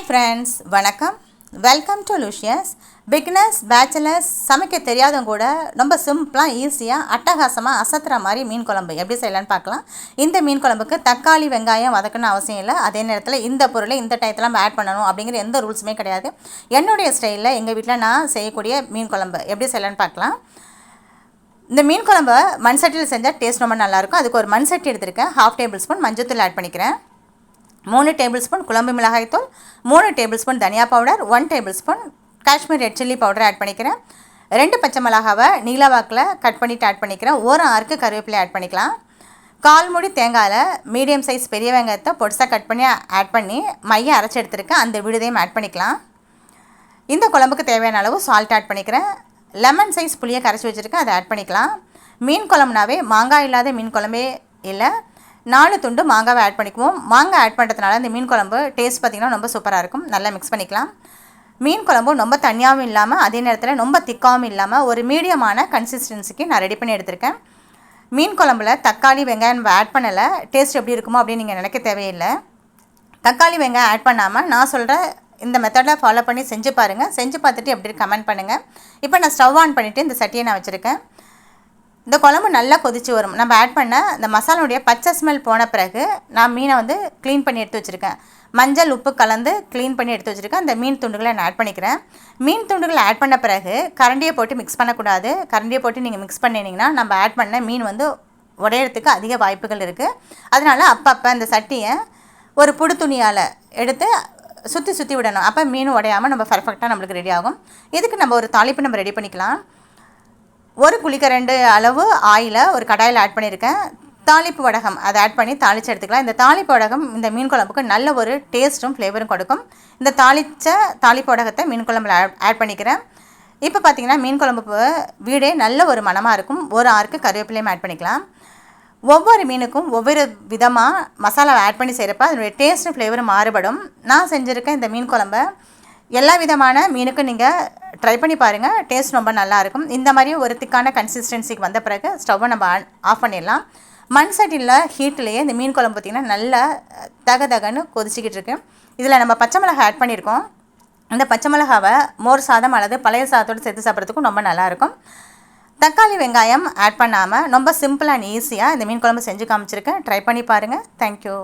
Hi friends வணக்கம். Welcome to luscious bigness bachelors சமைக்க தெரியாதவங்க கூட ரொம்ப சிம்பிளாக ஈஸியாக அட்டகாசமாக அசத்துற மாதிரி மீன் குழம்பு எப்படி செய்யலான்னு பார்க்கலாம். இந்த மீன் குழம்புக்கு தக்காளி வெங்காயம் வதக்கணும் அவசியம் இல்லை. அதே நேரத்தில் இந்த பொருளை இந்த டயத்தில் நம்ம ஆட் பண்ணணும் அப்படிங்கிற எந்த ரூல்ஸுமே கிடையாது. என்னுடைய ஸ்டைலில் எங்கள் வீட்டில் நான் செய்யக்கூடிய மீன் குழம்பு எப்படி செய்யலான்னு பார்க்கலாம். இந்த மீன் குழம்பு மண் சட்டியில் செஞ்சால் டேஸ்ட் ரொம்ப நல்லாயிருக்கும் அதுக்கு ஒரு மண் சட்டி எடுத்திருக்கேன். ஹாஃப் டேபிள் ஸ்பூன் மஞ்சத்தூள் ஆட் பண்ணிக்கிறேன். மூணு டேபிள் ஸ்பூன் குழம்பு மிளகாய்த்தூள் மூணு டேபிள் ஸ்பூன் தனியா powder one tablespoon Kashmir red chilli powder add பண்ணிக்கிறேன். ரெண்டு பச்சை மிளகாவை நீலவாக்கில் கட் பண்ணிவிட்டு ஆட் பண்ணிக்கிறேன். ஒரு ஆறுக்கு கருவேப்பிலை ஆட் பண்ணிக்கலாம். கால் மூடி தேங்காயில் மீடியம் சைஸ் பெரிய வெங்காயத்தை பொடிசாக கட் பண்ணி ஆட் பண்ணி மையை அரைச்சி எடுத்துருக்கேன். அந்த விடுதையும் ஆட் பண்ணிக்கலாம். இந்த குழம்புக்கு தேவையான அளவு சால்ட் ஆட் பண்ணிக்கிறேன். லெமன் சைஸ் புளியை கரைச்சி வச்சுருக்கேன். அதை ஆட் பண்ணிக்கலாம். மீன் குழம்புனாவே மாங்காய் இல்லாத மீன் குழம்பே இல்லை. நாலு துண்டு மாங்காவை ஆட் பண்ணிக்குவோம். மாங்காய் ஆட் பண்ணுறதுனால இந்த மீன் குழம்பு டேஸ்ட் பார்த்திங்கன்னா ரொம்ப சூப்பராக இருக்கும். நல்லா மிக்ஸ் பண்ணிக்கலாம். மீன் குழம்பும் ரொம்ப தனியாகவும் இல்லாமல் அதே நேரத்தில் ரொம்ப திக்காகவும் இல்லாமல் ஒரு மீடியமான கன்சிஸ்டன்சிக்கு நான் ரெடி பண்ணி எடுத்திருக்கேன். மீன் குழம்புல தக்காளி வெங்காயம் ஆட் பண்ணலை. டேஸ்ட் எப்படி இருக்குமோ அப்படின்னு நீங்கள் நினைக்க தேவையில்லை. தக்காளி வெங்காயம் ஆட் பண்ணாமல் நான் சொல்கிற இந்த மெத்தடை ஃபாலோ பண்ணி செஞ்சு பாருங்கள் செஞ்சு பார்த்துட்டு எப்படி கமெண்ட் பண்ணுங்கள் இப்போ நான் ஸ்டவ் ஆன் பண்ணிவிட்டு இந்த சட்டியை நான் வச்சுருக்கேன். இந்த குழம்பு நல்லா கொதித்து வரும். நம்ம ஆட் பண்ண இந்த மசாலாவுடைய பச்சை ஸ்மெல் போன பிறகு நான் மீனை வந்து க்ளீன் பண்ணி எடுத்து வச்சுருக்கேன். மஞ்சள் உப்பு கலந்து க்ளீன் பண்ணி எடுத்து வச்சுருக்கேன். அந்த மீன் துண்டுகளை நான் ஆட் பண்ணிக்கிறேன். மீன் துண்டுகளை ஆட் பண்ண பிறகு கரண்டியை போட்டு மிக்ஸ் பண்ணக்கூடாது. கரண்டியை போட்டு நீங்கள் மிக்ஸ் பண்ணினீங்கன்னா நம்ம ஆட் பண்ண மீன் வந்து உடையிறதுக்கு அதிக வாய்ப்புகள் இருக்குது அதனால் அப்பப்போ அந்த சட்டியை ஒரு புடு துணியால் எடுத்து சுற்றி சுற்றி விடணும். அப்போ மீன் உடையாமல் நம்ம பர்ஃபெக்டாக நம்மளுக்கு ரெடி ஆகும். இதுக்கு நம்ம ஒரு தாளிப்பு நம்ம ரெடி பண்ணிக்கலாம். ஒரு குளிக்கரண்டு அளவு ஆயிலை ஒரு கடாயில் ஆட் பண்ணியிருக்கேன். தாளிப்பு வடகம் அதை ஆட் பண்ணி தாளித்து எடுத்துக்கலாம். இந்த தாளிப்பு வடகம் இந்த மீன் குழம்புக்கு நல்ல ஒரு டேஸ்ட்டும் ஃப்ளேவரும் கொடுக்கும். இந்த தாளித்த தாளிப்பு வடகத்தை மீன் குழம்புல ஆட் பண்ணிக்கிறேன். இப்போ பார்த்தீங்கன்னா மீன் குழம்பு வீடே நல்ல ஒரு மனமாக இருக்கும். ஒரு ஆறுக்கு கருவேப்பிலையும் ஆட் பண்ணிக்கலாம். ஒவ்வொரு மீனுக்கும் ஒவ்வொரு விதமாக மசாலா ஆட் பண்ணி செய்கிறப்ப அதனுடைய டேஸ்ட்டும் ஃப்ளேவரும் மாறுபடும். நான் செஞ்சுருக்கேன் இந்த மீன் குழம்பை எல்லா விதமான மீனுக்கும் நீங்கள் ட்ரை பண்ணி பாருங்கள் டேஸ்ட் ரொம்ப நல்லாயிருக்கும். இந்த மாதிரி ஒரு திக்கான கன்சிஸ்டன்சிக்கு வந்த பிறகு ஸ்டவ்வை நம்ம ஆஃப் பண்ணிடலாம். மண் சட்டியில் ஹீட்லேயே இந்த மீன் குழம்பு பார்த்திங்கன்னா நல்லா தக தகன்னு கொதிச்சிக்கிட்டு இருக்கு. இதில் நம்ம பச்சை மிளகாய் ஆட் பண்ணியிருக்கோம் இந்த பச்சை மிளகாவை மோர் சாதம் அல்லது பழைய சாதத்தோடு சேர்த்து சாப்பிட்றதுக்கும் ரொம்ப நல்லாயிருக்கும். தக்காளி வெங்காயம் ஆட் பண்ணாமல் ரொம்ப சிம்பிள் அண்ட் ஈஸியாக இந்த மீன் குழம்பு செஞ்சு காமிச்சிருக்கேன். ட்ரை பண்ணி பாருங்கள் தேங்க்யூ